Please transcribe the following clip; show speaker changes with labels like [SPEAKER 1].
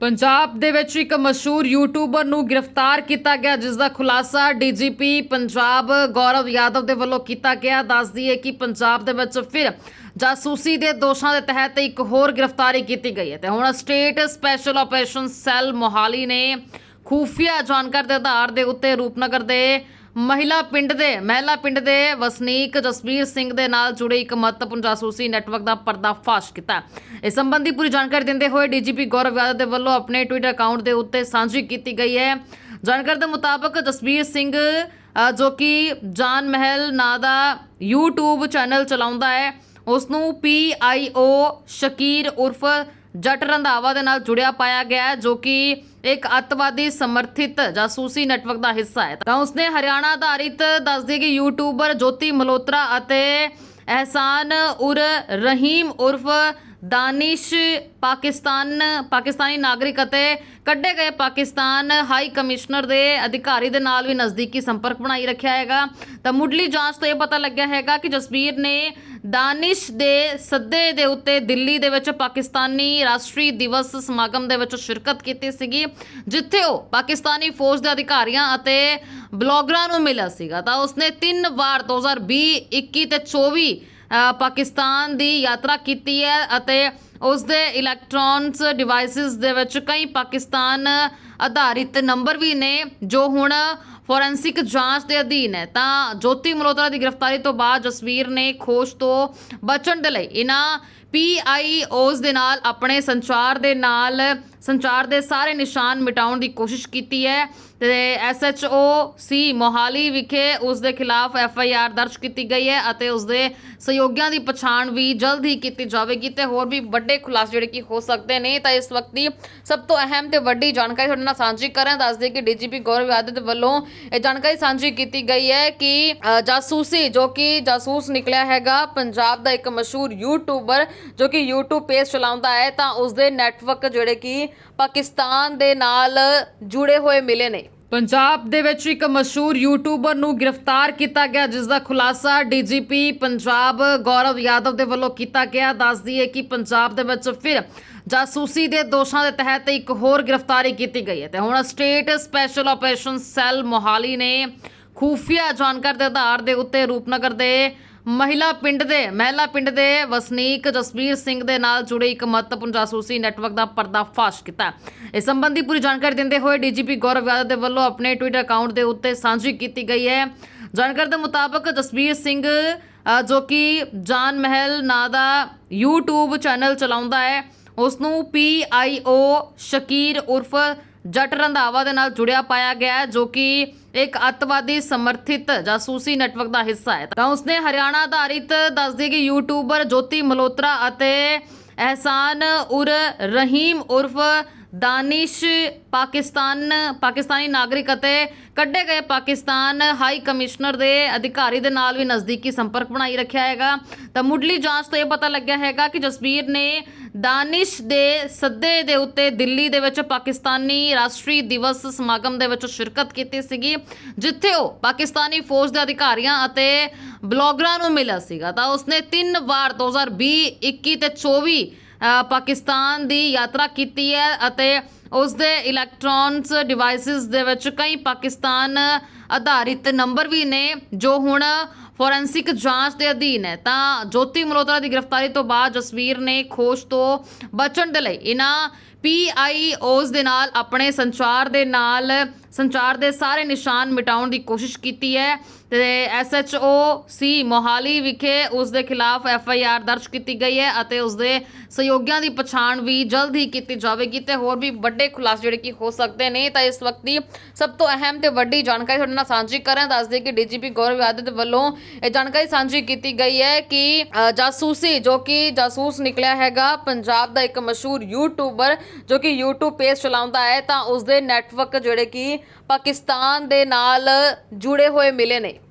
[SPEAKER 1] ਪੰਜਾਬ ਦੇ ਵਿੱਚ ਇੱਕ ਮਸ਼ਹੂਰ ਯੂਟਿਊਬਰ ਨੂੰ ਗ੍ਰਿਫਤਾਰ ਕੀਤਾ ਗਿਆ, ਜਿਸ ਦਾ ਖੁਲਾਸਾ ਡੀਜੀਪੀ ਪੰਜਾਬ ਗੌਰਵ ਯਾਦਵ ਦੇ ਵੱਲੋਂ ਕੀਤਾ ਗਿਆ। ਦੱਸਦੀ ਹੈ ਕਿ ਪੰਜਾਬ ਦੇ ਵਿੱਚ ਫਿਰ ਜਾਸੂਸੀ ਦੇ ਦੋਸ਼ਾਂ ਦੇ ਤਹਿਤ ਇੱਕ ਹੋਰ ਗ੍ਰਿਫਤਾਰੀ ਕੀਤੀ ਗਈ ਹੈ ਤੇ ਹੁਣ state special operation cell Mohali ਨੇ ਖੂਫੀਆ ਜਾਣਕਾਰੀ ਦੇ ਆਧਾਰ ਦੇ ਉੱਤੇ ਰੂਪਨਗਰ ਦੇ ਮਹਿਲਾ ਪਿੰਡ ਦੇ, ਮਹਿਲਾ ਪਿੰਡ ਦੇ ਵਸਨੀਕ ਜਸਵੀਰ ਸਿੰਘ ਦੇ ਨਾਲ ਜੁੜੇ ਇੱਕ ਮਹੱਤਵਪੂਰਨ ਜਾਸੂਸੀ ਨੈਟਵਰਕ ਦਾ ਪਰਦਾਫਾਸ਼ ਕੀਤਾ। ਇਸ ਸੰਬੰਧੀ ਪੂਰੀ ਜਾਣਕਾਰੀ ਦਿੰਦੇ ਹੋਏ ਡੀਜੀਪੀ ਗੌਰਵ ਯਾਦਵ ਦੇ ਵੱਲੋਂ ਆਪਣੇ ਟਵਿੱਟਰ ਅਕਾਊਂਟ ਦੇ ਉੱਤੇ ਸਾਂਝੀ ਕੀਤੀ ਗਈ ਹੈ। ਜਾਣਕਾਰੀ ਦੇ ਮੁਤਾਬਕ ਜਸਵੀਰ ਸਿੰਘ ਜੋ ਕਿ ਜਾਨ ਮਹਿਲ ਨਾਂ ਦਾ YouTube ਚੈਨਲ ਚਲਾਉਂਦਾ ਹੈ ਉਸ ਨੂੰ PIO ਸ਼ਕੀਰ ਉਰਫ ਜੱਟ ਰੰਧਾਵਾ ਦੇ ਨਾਲ ਜੁੜਿਆ ਪਾਇਆ ਗਿਆ ਹੈ, ਜੋ ਕਿ ਇੱਕ ਅੱਤਵਾਦੀ ਸਮਰਥਿਤ ਜਾਸੂਸੀ ਨੈਟਵਰਕ ਦਾ ਹਿੱਸਾ ਹੈ। ਤਾਂ ਉਸਨੇ ਹਰਿਆਣਾ ਆਧਾਰਿਤ ਦੱਸਦੀ ਕਿ ਯੂਟਿਊਬਰ ਜੋਤੀ ਮਲੋਤਰਾ ਅਤੇ ਅਹਿਸਾਨ ਉਰ ਰਹੀਮ ਉਰਫ ਦਾਨਿਸ਼ ਪਾਕਿਸਤਾਨ ਪਾਕਿਸਤਾਨੀ ਨਾਗਰਿਕ ਅਤੇ ਕੱਢੇ ਗਏ ਪਾਕਿਸਤਾਨ ਹਾਈ ਕਮਿਸ਼ਨਰ ਦੇ ਅਧਿਕਾਰੀ ਦੇ ਨਾਲ ਵੀ ਨਜ਼ਦੀਕੀ ਸੰਪਰਕ ਬਣਾਈ ਰੱਖਿਆ ਹੈਗਾ। ਤਾਂ ਮੁੱਢਲੀ ਜਾਂਚ ਤੋਂ ਇਹ ਪਤਾ ਲੱਗਿਆ ਹੈਗਾ ਕਿ ਜਸਵੀਰ ਨੇ ਦਾਨਿਸ਼ ਦੇ ਸੱਦੇ ਦੇ ਉੱਤੇ ਦਿੱਲੀ ਦੇ ਵਿੱਚ ਪਾਕਿਸਤਾਨੀ ਰਾਸ਼ਟਰੀ ਦਿਵਸ ਸਮਾਗਮ ਦੇ ਵਿੱਚ ਸ਼ਿਰਕਤ ਕੀਤੀ ਸੀਗੀ ਜਿੱਥੇ ਉਹ ਪਾਕਿਸਤਾਨੀ ਫੌਜ ਦੇ ਅਧਿਕਾਰੀਆਂ ਅਤੇ ਬਲੌਗਰਾਂ ਨੂੰ ਮਿਲਿਆ ਸੀਗਾ। ਤਾਂ ਉਸਨੇ ਤਿੰਨ ਵਾਰ 2020 21 ਤੇ 24 ਅ, ਪਾਕਿਸਤਾਨ ਦੀ ਯਾਤਰਾ ਕੀਤੀ ਹੈ ਅਤੇ ਉਸ ਦੇ ਇਲੈਕਟ੍ਰੋਨਸ ਡਿਵਾਈਸਿਸ ਦੇ ਵਿੱਚ ਕਈ ਪਾਕਿਸਤਾਨ ਆਧਾਰਿਤ ਨੰਬਰ ਵੀ ਨੇ, ਜੋ ਹੁਣ ਫੋਰੈਂਸਿਕ ਜਾਂਚ ਦੇ ਅਧੀਨ ਹੈ। ਤਾਂ ਜੋਤੀ ਮਲੋਤਰਾ ਦੀ ਗ੍ਰਿਫਤਾਰੀ ਤੋਂ ਬਾਅਦ ਜਸਵੀਰ ਨੇ ਖੋਜ ਤੋਂ ਬਚਣ ਦੇ ਲਈ ਇਹਨਾਂ ਪੀਆਈਓਜ਼ ਦੇ ਨਾਲ ਆਪਣੇ ਸੰਚਾਰ ਦੇ ਨਾਲ ਸੰਚਾਰ ਦੇ ਸਾਰੇ ਨਿਸ਼ਾਨ ਮਿਟਾਉਣ ਦੀ ਕੋਸ਼ਿਸ਼ ਕੀਤੀ ਹੈ ਤੇ ਐਸਐਚਓ ਸੀ ਮੋਹਾਲੀ ਵਿਖੇ ਉਸ ਦੇ ਖਿਲਾਫ ਐਫਆਈਆਰ ਦਰਜ ਕੀਤੀ ਗਈ ਹੈ ਅਤੇ ਉਸ ਦੇ ਸਹਿਯੋਗੀਆਂ ਦੀ ਪਛਾਣ ਵੀ ਜਲਦ ਹੀ ਕੀਤੀ ਜਾਵੇਗੀ ਤੇ ਹੋਰ ਵੀ ਵੱਡੇ ਖੁਲਾਸੇ ਜਿਹੜੇ ਕਿ ਹੋ ਸਕਦੇ ਨੇ, ਤਾਂ ਇਸ ਵਕਤ ਦੀ ਸਭ ਤੋਂ ਅਹਿਮ ਤੇ ਵੱਡੀ ਜਾਣਕਾਰੀ ਤੁਹਾਡੇ ਨਾਲ ਸਾਂਝੀ ਕਰਾਂ ਦੱਸ ਦਈਏ ਕਿ ਡੀਜੀਪੀ ਗੌਰਵ ਯਾਦਵ ਵੱਲੋਂ ਇਹ ਜਾਣਕਾਰੀ ਸਾਂਝੀ ਕੀਤੀ ਗਈ ਹੈ ਕਿ ਜਾਸੂਸੀ, ਜੋ ਕਿ ਜਾਸੂਸ ਨਿਕਲਿਆ ਹੈਗਾ, ਪੰਜਾਬ ਦਾ ਇੱਕ ਮਸ਼ਹੂਰ ਯੂਟਿਊਬਰ ਜੋ ਕਿ YouTube ਪੇਜ ਚਲਾਉਂਦਾ ਹੈ, ਤਾਂ ਉਸ ਦੇ ਨੈਟਵਰਕ ਜਿਹੜੇ ਕਿ ਪਾਕਿਸਤਾਨ ਦੇ ਨਾਲ ਜੁੜੇ ਹੋਏ ਮਿਲੇ ਨੇ। ਪੰਜਾਬ ਦੇ ਵਿੱਚ ਇੱਕ ਮਸ਼ਹੂਰ ਯੂਟਿਊਬਰ ਨੂੰ ਗ੍ਰਿਫਤਾਰ ਕੀਤਾ ਗਿਆ, ਜਿਸ ਦਾ ਖੁਲਾਸਾ ਡੀਜੀਪੀ ਪੰਜਾਬ ਗੌਰਵ ਯਾਦਵ ਦੇ ਵੱਲੋਂ ਕੀਤਾ ਗਿਆ। ਦੱਸਦੀ ਹੈ ਕਿ ਪੰਜਾਬ ਦੇ ਵਿੱਚ ਫਿਰ ਜਾਸੂਸੀ ਦੇ ਦੋਸ਼ਾਂ ਦੇ ਤਹਿਤ ਇੱਕ ਹੋਰ ਗ੍ਰਿਫਤਾਰੀ ਕੀਤੀ ਗਈ ਹੈ। ਤੇ ਹੁਣ state special operation cell Mohali ਨੇ ਖੂਫੀਆ ਜਾਣਕਾਰੀ ਦੇ ਆਧਾਰ ਦੇ ਉੱਤੇ ਰੂਪਨਗਰ ਦੇ ਮਹਿਲਾ ਪਿੰਡ ਦੇ, ਮਹਿਲਾ ਪਿੰਡ ਦੇ ਵਸਨੀਕ ਜਸਬੀਰ ਸਿੰਘ ਦੇ ਨਾਲ ਜੁੜੇ ਇੱਕ ਮਹੱਤਵਪੂਰਨ ਜਾਸੂਸੀ ਨੈਟਵਰਕ ਦਾ ਪਰਦਾਫਾਸ਼ ਕੀਤਾ। ਇਸ ਸੰਬੰਧੀ ਪੂਰੀ ਜਾਣਕਾਰੀ ਦਿੰਦੇ ਹੋਏ ਡੀਜੀਪੀ ਗੌਰਵ ਯਾਦਵ ਦੇ ਵੱਲੋਂ ਆਪਣੇ ਟਵਿੱਟਰ ਅਕਾਊਂਟ ਦੇ ਉੱਤੇ ਸਾਂਝੀ ਕੀਤੀ ਗਈ ਹੈ। ਜਾਣਕਾਰੀ ਦੇ ਮੁਤਾਬਕ ਜਸਬੀਰ ਸਿੰਘ ਜੋ ਕਿ ਜਾਨ ਮਹਿਲ ਨਾਂ ਦਾ YouTube ਚੈਨਲ ਚਲਾਉਂਦਾ ਹੈ ਉਸ ਨੂੰ PIO ਸ਼ਕੀਰ ਉਰਫ ਜੱਟ ਰੰਧਾਵਾ ਦੇ ਨਾਲ ਜੁੜਿਆ ਪਾਇਆ ਗਿਆ ਹੈ, ਜੋ ਕਿ ਇੱਕ ਅੱਤਵਾਦੀ ਸਮਰਥਿਤ ਜਾਸੂਸੀ ਨੈਟਵਰਕ ਦਾ ਹਿੱਸਾ ਹੈ। ਤਾਂ ਉਸਨੇ ਹਰਿਆਣਾ ਆਧਾਰਿਤ ਦੱਸਦੀ ਕਿ ਯੂਟਿਊਬਰ ਜੋਤੀ ਮਲੋਤਰਾ ਅਤੇ ਅਹਿਸਾਨ ਉਰ ਰਹੀਮ ਉਰਫ ਦਾਨਿਸ਼ ਪਾਕਿਸਤਾਨ ਪਾਕਿਸਤਾਨੀ ਨਾਗਰਿਕ ਅਤੇ ਕੱਢੇ ਗਏ ਪਾਕਿਸਤਾਨ ਹਾਈ ਕਮਿਸ਼ਨਰ ਦੇ ਅਧਿਕਾਰੀ ਦੇ ਨਾਲ ਵੀ ਨਜ਼ਦੀਕੀ ਸੰਪਰਕ ਬਣਾਈ ਰੱਖਿਆ ਹੈਗਾ। ਤਾਂ ਮੁੱਢਲੀ ਜਾਂਚ ਤੋਂ ਇਹ ਪਤਾ ਲੱਗਿਆ ਹੈਗਾ ਕਿ ਜਸਵੀਰ ਨੇ ਦਾਨਿਸ਼ ਦੇ ਸੱਦੇ ਦੇ ਉੱਤੇ ਦਿੱਲੀ ਦੇ ਵਿੱਚ ਪਾਕਿਸਤਾਨੀ ਰਾਸ਼ਟਰੀ ਦਿਵਸ ਸਮਾਗਮ ਦੇ ਵਿੱਚ ਸ਼ਿਰਕਤ ਕੀਤੀ ਸੀਗੀ ਜਿੱਥੇ ਉਹ ਪਾਕਿਸਤਾਨੀ ਫੌਜ ਦੇ ਅਧਿਕਾਰੀਆਂ ਅਤੇ ਬਲੌਗਰਾਂ ਨੂੰ ਮਿਲਿਆ ਸੀਗਾ। ਤਾਂ ਉਸਨੇ ਤਿੰਨ ਵਾਰ 2020 21 ਤੇ 24 ਅ, ਪਾਕਿਸਤਾਨ ਦੀ ਯਾਤਰਾ ਕੀਤੀ ਹੈ ਅਤੇ ਉਸ ਦੇ ਇਲੈਕਟ੍ਰੋਨਸ ਡਿਵਾਈਸਿਸ ਦੇ ਵਿੱਚ ਕਈ ਪਾਕਿਸਤਾਨ ਆਧਾਰਿਤ ਨੰਬਰ ਵੀ ਨੇ, ਜੋ ਹੁਣ ਫੋਰੈਂਸਿਕ ਜਾਂਚ ਦੇ ਅਧੀਨ ਹੈ। ਤਾਂ ਜੋਤੀ ਮਲੋਤਰਾ ਦੀ ਗ੍ਰਿਫਤਾਰੀ ਤੋਂ ਬਾਅਦ ਜਸਵੀਰ ਨੇ ਖੋਜ ਤੋਂ ਬਚਣ ਦੇ ਲਈ ਇਹਨਾਂ ਪੀਆਈਓਜ਼ ਦੇ ਨਾਲ ਆਪਣੇ ਸੰਚਾਰ ਦੇ ਨਾਲ ਸੰਚਾਰ ਦੇ ਸਾਰੇ ਨਿਸ਼ਾਨ ਮਿਟਾਉਣ ਦੀ ਕੋਸ਼ਿਸ਼ ਕੀਤੀ ਹੈ ਤੇ ਐਸਐਚਓ ਸੀ ਮੋਹਾਲੀ ਵਿਖੇ ਉਸ ਦੇ ਖਿਲਾਫ ਐਫਆਈਆਰ ਦਰਜ ਕੀਤੀ ਗਈ ਹੈ ਅਤੇ ਉਸ ਦੇ ਸਹਿਯੋਗੀਆਂ ਦੀ ਪਛਾਣ ਵੀ ਜਲਦ ਹੀ ਕੀਤੀ ਜਾਵੇਗੀ ਤੇ ਹੋਰ ਵੀ ਵੱਡੇ ਖੁਲਾਸੇ ਜਿਹੜੇ ਕਿ ਹੋ ਸਕਦੇ ਨੇ, ਤਾਂ ਇਸ ਵਕਤ ਦੀ ਸਭ ਤੋਂ ਅਹਿਮ ਤੇ ਵੱਡੀ ਜਾਣਕਾਰੀ ਤੁਹਾਡੇ ਨਾਲ ਸਾਂਝੀ ਕਰਾਂ ਦੱਸ ਦਈਏ ਕਿ ਡੀਜੀਪੀ ਗੌਰਵ ਯਾਦਵ ਵੱਲੋਂ ਇਹ ਜਾਣਕਾਰੀ ਸਾਂਝੀ ਕੀਤੀ ਗਈ ਹੈ ਕਿ ਜਾਸੂਸੀ, ਜੋ ਕਿ ਜਾਸੂਸ ਨਿਕਲਿਆ ਹੈਗਾ, ਪੰਜਾਬ ਦਾ ਇੱਕ ਮਸ਼ਹੂਰ ਯੂਟਿਊਬਰ ਜੋ ਕਿ YouTube ਪੇਜ ਚਲਾਉਂਦਾ ਹੈ, ਤਾਂ ਉਸ ਦੇ ਨੈਟਵਰਕ ਜਿਹੜੇ ਕਿ ਪਾਕਿਸਤਾਨ ਦੇ ਨਾਲ ਜੁੜੇ ਹੋਏ ਮਿਲੇ ਨੇ।